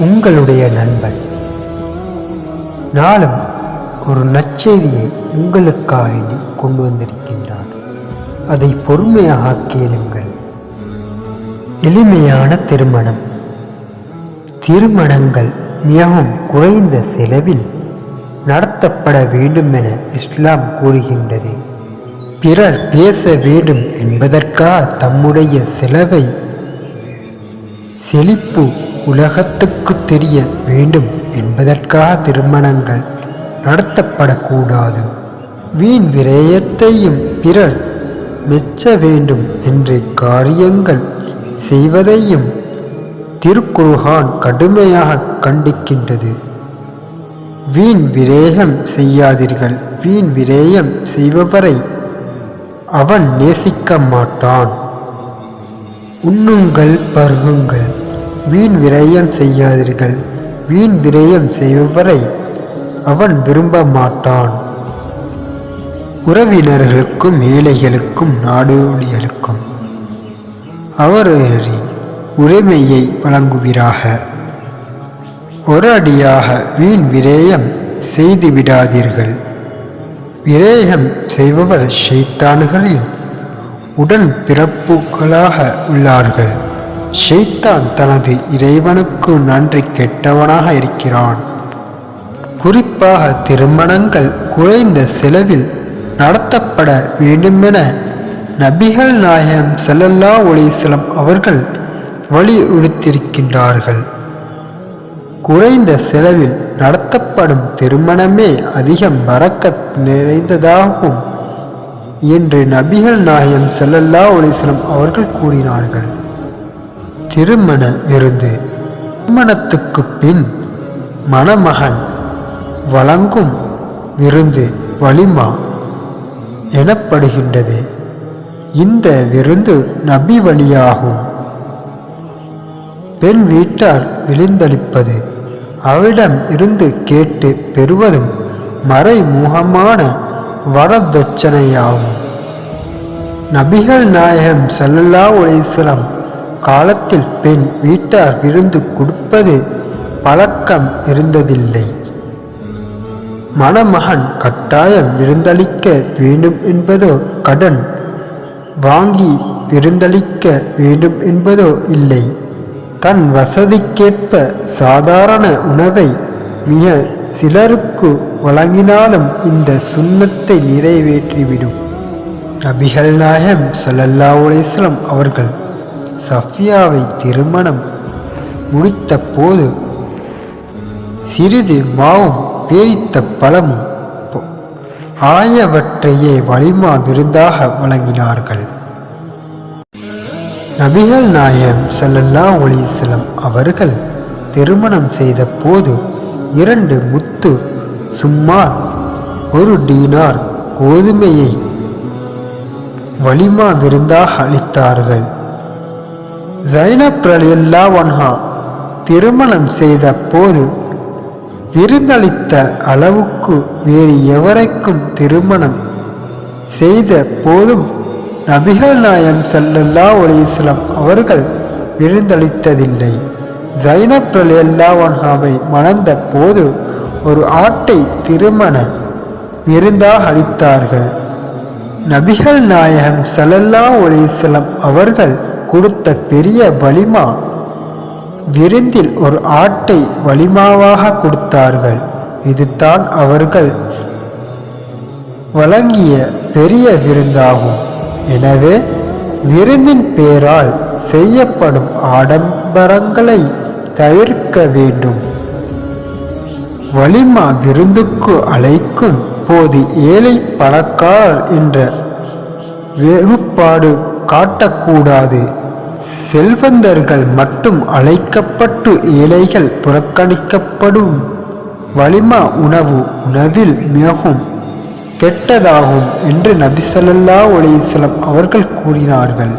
உங்களுடைய நண்பன். நாளும் ஒரு நச்செய்தியை உங்களுக்காக கொண்டு வந்திருக்கின்றார். அதை பொறுமையாக கேளுங்கள். எளிமையான திருமணம். திருமணங்கள் மிகவும் குறைந்த செலவில் நடத்தப்பட வேண்டும் என இஸ்லாம் கூறுகின்றது. பிறர் பேச வேண்டும் என்பதற்காக தம்முடைய செலவை செழிப்பு உலகத்துக்கு தெரிய வேண்டும் என்பதற்காக திருமணங்கள் நடத்தப்படக்கூடாது. வீண் விரயத்தையும் பிறர் மெச்ச வேண்டும் என்று காரியங்கள் செய்வதையும் திருக்குர்ஆன் கடுமையாக கண்டிக்கின்றது. வீண் விரேகம் செய்யாதீர்கள். வீண் விரேயம் செய்பவரை அவன் நேசிக்க மாட்டான். உண்ணுங்கள் பருகுங்கள். வீண் விரயம் செய்யாதீர்கள். வீண் விரயம் செய்பவரை அவன் விரும்ப மாட்டான் உறவினர்களுக்கும் ஏழைகளுக்கும் நாடோடிகளுக்கும் அவர்களின் உரிமையை வழங்குவீராக. ஒரு அடியாக வீண் விரயம் செய்து விடாதீர்கள் விரயம் செய்பவர் ஷைத்தான்களில் உடன் பிறப்புகளாக உள்ளார்கள். ஷெய்தான் தனது இறைவனுக்கு நன்றி கெட்டவனாக இருக்கிறான். குறிப்பாக திருமணங்கள் குறைந்த செலவில் நடத்தப்பட வேண்டுமென நபிகள் நாயகம் செல்லல்லா அலைஹிஸ்ஸலாம் அவர்கள் வலியுறுத்தியிருக்கின்றார்கள். குறைந்த செலவில் நடத்தப்படும் திருமணமே அதிகம் பரக்கத் நிறைந்ததாகும். என்று நபிகள் நாயகம் செல்லல்லா அலைஹிஸ்ஸலாம் அவர்கள் கூறினார்கள். திருமண விருந்து திருமணத்துக்கு பின் மணமகன் வழங்கும் விருந்து வலிமா எனப்படுகின்றது. இந்த விருந்து நபி வழியாகும். பெண் வீட்டார் விழுந்தளிப்பது அவரிடம் இருந்து கேட்டு பெறுவதும் மறைமுகமான வரதட்சணையாகும் நபிகள் நாயகம் செல்லல்லா அலைஹி காலத்தில் பெண் வீட்டார் விருந்து கொடுப்பது பழக்கம் இருந்ததில்லை. மணமகன் கட்டாயம் விருந்தளிக்க வேண்டும் என்பதோ கடன் வாங்கி விருந்தளிக்க வேண்டும் என்பதோ இல்லை. தன் வசதிக்கேற்ப சாதாரண உணவை மிக சிலருக்கு வழங்கினாலும் இந்த சுண்ணத்தை நிறைவேற்றிவிடும். நபிகள் நாயகம் சல்லல்லா உலேஸ்லம் அவர்கள் சஃபியாவை திருமணம் முடித்த போது சிறிது மாவும் பேரித்த பழமும் ஆயவற்றையே வலிமா விருந்தாக வழங்கினார்கள். நபிகள் நாயகம் சல்லல்லா அலைஹி அவர்கள் திருமணம் செய்த போது இரண்டு முத்து சுமார் ஒரு டீனார் கோதுமையை வலிமா விருந்தாக அளித்தார்கள். ஜைனப் ரலியல்லாஹு வன்ஹா திருமணம் செய்த போது விருந்தளித்த அளவுக்கு வேறு எவரைக்கும் திருமணம் செய்த போதும் நபிகள் நாயம் செல்லல்லா அலைஹி அவர்கள் விருந்தளித்ததில்லை. ஜைனப் ரலியல்லாஹு மணந்த போது ஒரு ஆட்டை திருமண விருந்தாக அளித்தார்கள். நபிகள் நாயகம் சலல்லா ஒலிசலம் அவர்கள் கொடுத்த பெரிய வலிமா விருந்தில் ஒரு ஆட்டை வலிமாவாக கொடுத்தார்கள். இதுதான் அவர்கள் வழங்கிய பெரிய விருந்தாகும். எனவே விருந்தின் பேரால் செய்யப்படும் ஆடம்பரங்களை தவிர்க்க வேண்டும். வலிமா விருந்துக்கு அழைக்கும் போது ஏழை பணக்காரர் என்ற வெகுப்பாடு காட்டக்கூடாது. செல்வந்தர்கள் மட்டும் அழைக்கப்பட்டு ஏழைகள் புறக்கணிக்கப்படும். வலிமா உணவு உணவில் மிகவும் கெட்டதாகும் என்று நபிசல்லா ஒளிசலம் அவர்கள் கூறினார்கள்.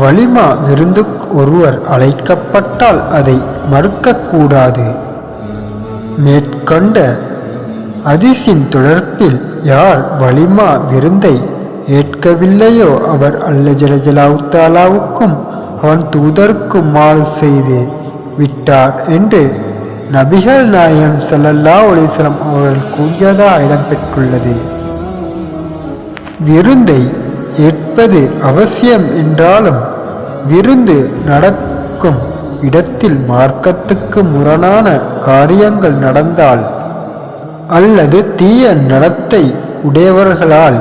வலிமா விருந்துக்கு ஒருவர் அழைக்கப்பட்டால் அதை மறுக்கக்கூடாது. மேற்கொண்ட அதிசின் தொடர்பில் யார் வலிமா விருந்தை ஏற்கவில்லையோ அவர் அல்ல ஜலஜலாவுத்தாலாவுக்கும் அவன் தூதருக்கும் மாறு செய்து விட்டார் என்று நபிகள் நாயம் செல்லல்லா அலைஹி அவர்கள் கூறியதா இடம்பெற்றுள்ளது. விருந்தை ஏற்பது அவசியம் என்றாலும் விருந்து நடக்கும் இடத்தில் மார்க்கத்துக்கு முரணான காரியங்கள் நடந்தால் அல்லது தீய நடத்தை உடையவர்களால்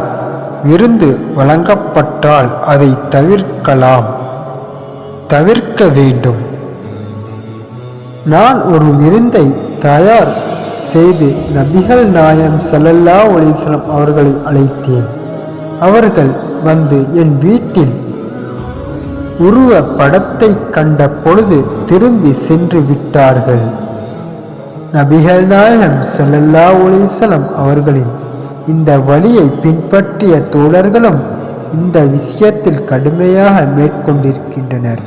விருந்து வழங்கப்பட்டால் அதை தவிர்க்கலாம். தவிர்க்க வேண்டும். நான் ஒரு விருந்தை தயார் செய்து நபிகள் நாயம் சல்லல்லா அலைஹி அவர்களை அழைத்தேன். அவர்கள் வந்து என் வீட்டில் உருவ படத்தை கண்ட பொழுது திரும்பி சென்று விட்டார்கள். நபிகள் நாயகம் செல்லல்லா அலைஹி அவர்களின் இந்த வழியை பின்பற்றிய தோழர்களும் இந்த விஷயத்தில் கடுமையாக மேற்கொண்டிருக்கின்றனர்.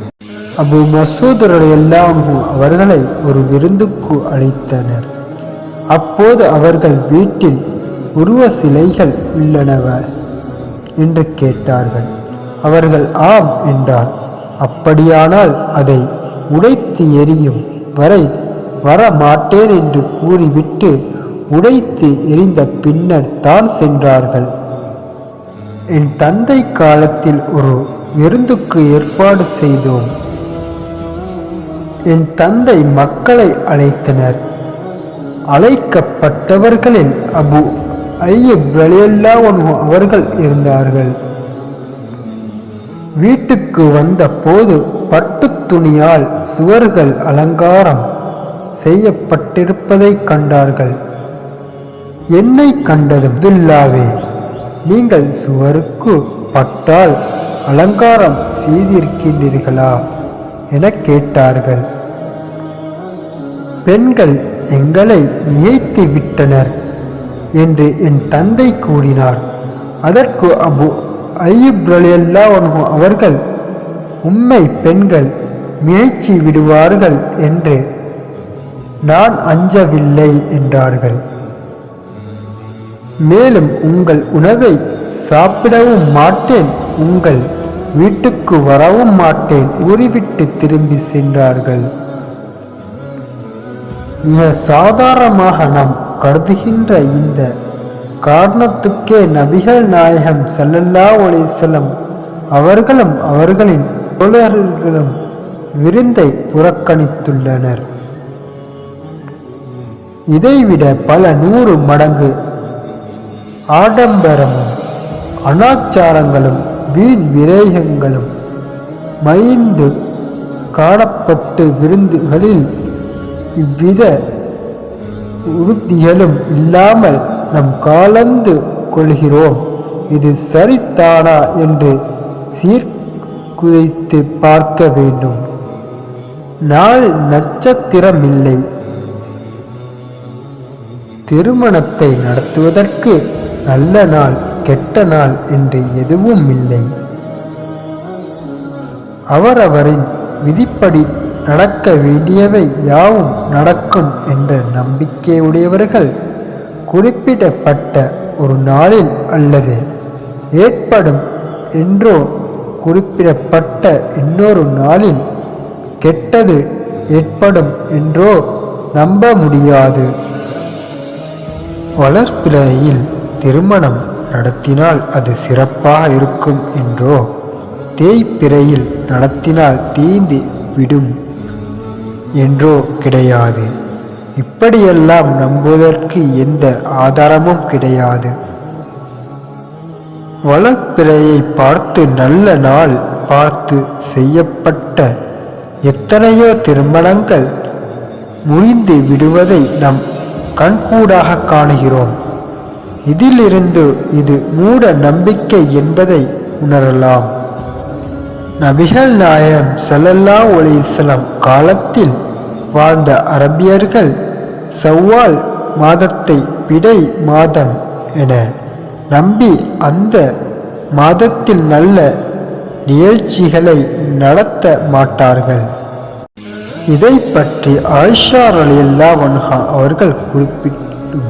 அபு மசூத் எல்லாம் அவர்களை ஒரு விருந்துக்கு அழைத்தனர். அப்போது அவர்கள் வீட்டில் உருவ சிலைகள் உள்ளனவ? என்று கேட்டார்கள். அவர்கள் ஆம் என்றார். அப்படியானால் அதை உடைத்து எரியும் வரை வர மாட்டேன் என்று கூறிவிட்டு உடைத்து எரிந்த பின்னர் தான் சென்றார்கள். என் தந்தை காலத்தில் ஒரு விருந்துக்கு ஏற்பாடு செய்தோம். என் தந்தை மக்களை அழைத்தனர். அழைக்கப்பட்டவர்களில் அபு ஐயப் ரலியல்லாஹு அவர்கள் இருந்தார்கள். வீட்டுக்கு வந்த போது பட்டுத் துணியால் சுவர்கள் அலங்காரம் செய்யப்பட்டிருப்பதை கண்டார்கள். என்னை கண்டதும் துல்லாவே நீங்கள் சுவருக்கு பட்டால் அலங்காரம் செய்திருக்கின்றீர்களா? என கேட்டார்கள். பெண்கள் எங்களை நியைத்து விட்டனர் என்று என் தந்தை கூறினார். அதற்கு அபு ஐயுப் ரலியல்லாஹு அவர்கள் உம்மை பெண்கள் மேய்ச்சி விடுவார்கள் என்று நான் அஞ்சவில்லை என்றார்கள். மேலும் உங்கள் உணவை சாப்பிடவும் மாட்டேன் உங்கள் வீட்டுக்கு வரவும் மாட்டேன் உறிவிட்டு திரும்பி சென்றார்கள். மிக சாதாரணமாக நாம் கருதுகின்ற இந்த காரணத்துக்கே நபிகள் நாயகம் ஸல்லல்லாஹு அலைஹி அவர்களும் அவர்களின் தோழர்களும் விருந்தை புறக்கணித்துள்ளனர். இதைவிட பல நூறு மடங்கு ஆடம்பரமும் அனாச்சாரங்களும் வீண் விரேகங்களும் மைந்து காணப்பட்டு விருந்துகளில் இவ்வித உறுதிகளும் இல்லாமல் நம் காலந்து கொள்கிறோம். இது சரித்தானா என்று சீர்குதைத்து பார்க்க வேண்டும். நாள் நட்சத்திரமில்லை. திருமணத்தை நடத்துவதற்கு நல்ல நாள் கெட்ட நாள் என்று எதுவும் இல்லை. அவரவரின் விதிப்படி நடக்க வேண்டியவை யாவும் நடக்கும் என்ற நம்பிக்கையுடையவர்கள் குறிப்பிடப்பட்ட ஒரு நாளில் அல்லது ஏற்படும் என்றோ குறிப்பிடப்பட்ட இன்னொரு நாளில் கெட்டது ஏற்படும் என்றோ நம்ப முடியாது. வளர்ப்பிறையில் திருமணம் நடத்தினால் அது சிறப்பாக இருக்கும் என்றோ தேய்ப்பிறையில் நடத்தினால் தீந்து விடும் என்றோ கிடையாது. இப்படியெல்லாம் நம்புவதற்கு எந்த ஆதாரமும் கிடையாது. வளப்பிறையை பார்த்து நல்ல நாள் பார்த்து செய்யப்பட்ட எத்தனையோ திருமணங்கள் முறிந்து விடுவதை நம் கண்கூடாக காணுகிறோம். இதிலிருந்து இது மூட நம்பிக்கை என்பதை உணரலாம். நபிகள் நாயம் செல்லல்லா அலைஹி காலத்தில் வாழ்ந்த அரபியர்கள் சவ்வால் மாதத்தை பிடை மாதம் என நம்பி அந்த மாதத்தில் நல்ல நிகழ்ச்சிகளை நடத்த மாட்டார்கள். இதை பற்றி ஆயிஷா ரலியல்லாஹு வன்ஹா அவர்கள் குறிப்பிட்டும்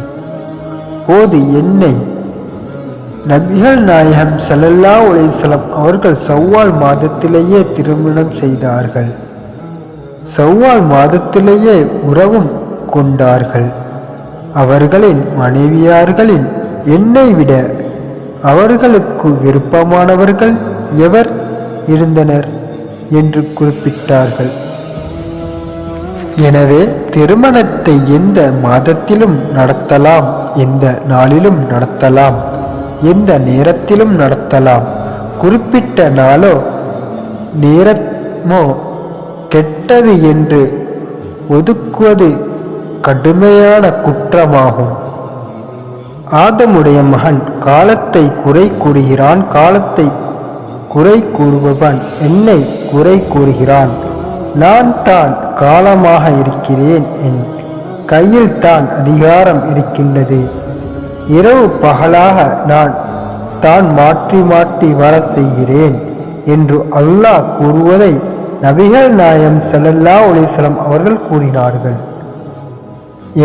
போது என்னை நபிகள் நாயகம் ஸல்லல்லாஹு உலேசலம் அவர்கள் சவ்வால் மாதத்திலேயே திருமணம் செய்தார்கள். செவ்வாய் மாதத்திலேயே உறவும் கொண்டார்கள். அவர்களின் மனைவியார்களில் என்னை விட அவர்களுக்கு விருப்பமானவர்கள் எவர் இருந்தனர் என்று குறிப்பிட்டார்கள். எனவே திருமணத்தை எந்த மாதத்திலும் நடத்தலாம் எந்த நாளிலும் நடத்தலாம் எந்த நேரத்திலும் நடத்தலாம் குறிப்பிட்ட நாளோ நேரமோ கெட்டது என்று ஒதுக்குவது கடுமையான குற்றமாகும். ஆதமுடைய மகன் காலத்தை குறை கூறுகிறான் காலத்தை குறை கூறுபவன் என்னை குறை கூறுகிறான். நான் தான் காலமாக இருக்கிறேன் என் கையில் தான் அதிகாரம் இருக்கின்றது. இரவு பகலாக நான் தான் மாற்றி மாற்றி வர செய்கிறேன் என்று அல்லாஹ் கூறுவதை நபிகள் நாயம் செல்லல்லா ஒளிசலம் அவர்கள் கூறினார்கள்.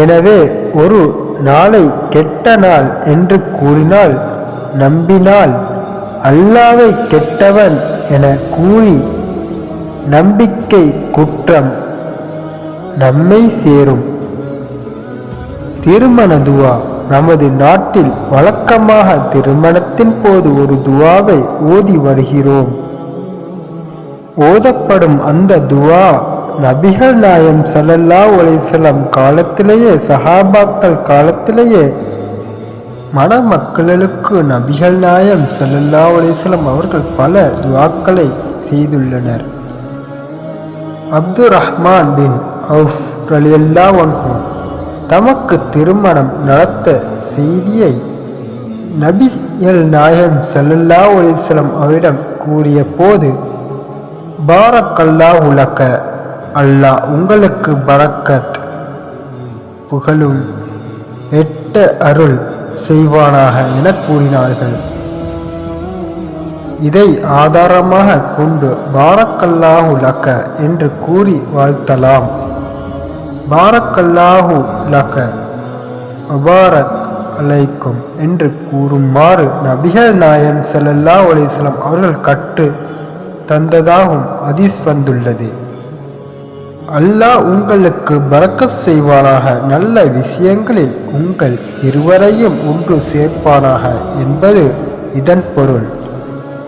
எனவே ஒரு நாளை கெட்ட நாள் என்று கூறினால் நம்பினால் அல்லாவை கெட்டவன் என கூறி நம்பிக்கை குற்றம் நம்மை சேரும். திருமண துவா நமது நாட்டில் வழக்கமாக திருமணத்தின் போது ஒரு துவாவை ஓதி வருகிறோம். ஓதப்படும் அந்த துவா நபிகள் நாயம் ஸல்லல்லாஹு அலைஹி காலத்திலேயே சஹாபாக்கள் காலத்திலேயே மணமக்களுக்கு நபிகள் நாயம் ஸல்லல்லாஹு அலைஹி அவர்கள் பல துவாக்களை செய்துள்ளனர். அப்துர் ரஹ்மான் பின் அவுஃப் ரலியல்லாஹு தமக்கு திருமணம் நடத்த செய்தியை நபிகள் நாயம் சல்லல்லா அலைஹி அவரிடம் கூறிய போது பாரக்கல்லா லக்க அல்லாஹ் உங்களுக்கு பரக்கத் புகழும் எட்ட அருள் செய்வானாக என கூறினார்கள். இதை ஆதாரமாக கொண்டு பாரக்கல்லாஹு லக்க என்று கூறி வாழ்த்தலாம். பாரக்கல்லாஹு லக்க அபாரக் அலைக்கும் என்று கூறுமாறு நபிகள் நாயம் செல்லல்லா அலைஹி அவர்கள் கற்று தந்ததாகும் அதிஸ் வந்துள்ளது. அல்லாஹ் உங்களுக்கு பறக்க செய்வானாக நல்ல விஷயங்களில் உங்கள் இருவரையும் ஒன்று சேர்ப்பானாக என்பது இதன் பொருள்.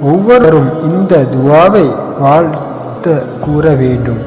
ஒவ்வொருவரும் இந்த துவாவை வாழ்த்த கூற வேண்டும்.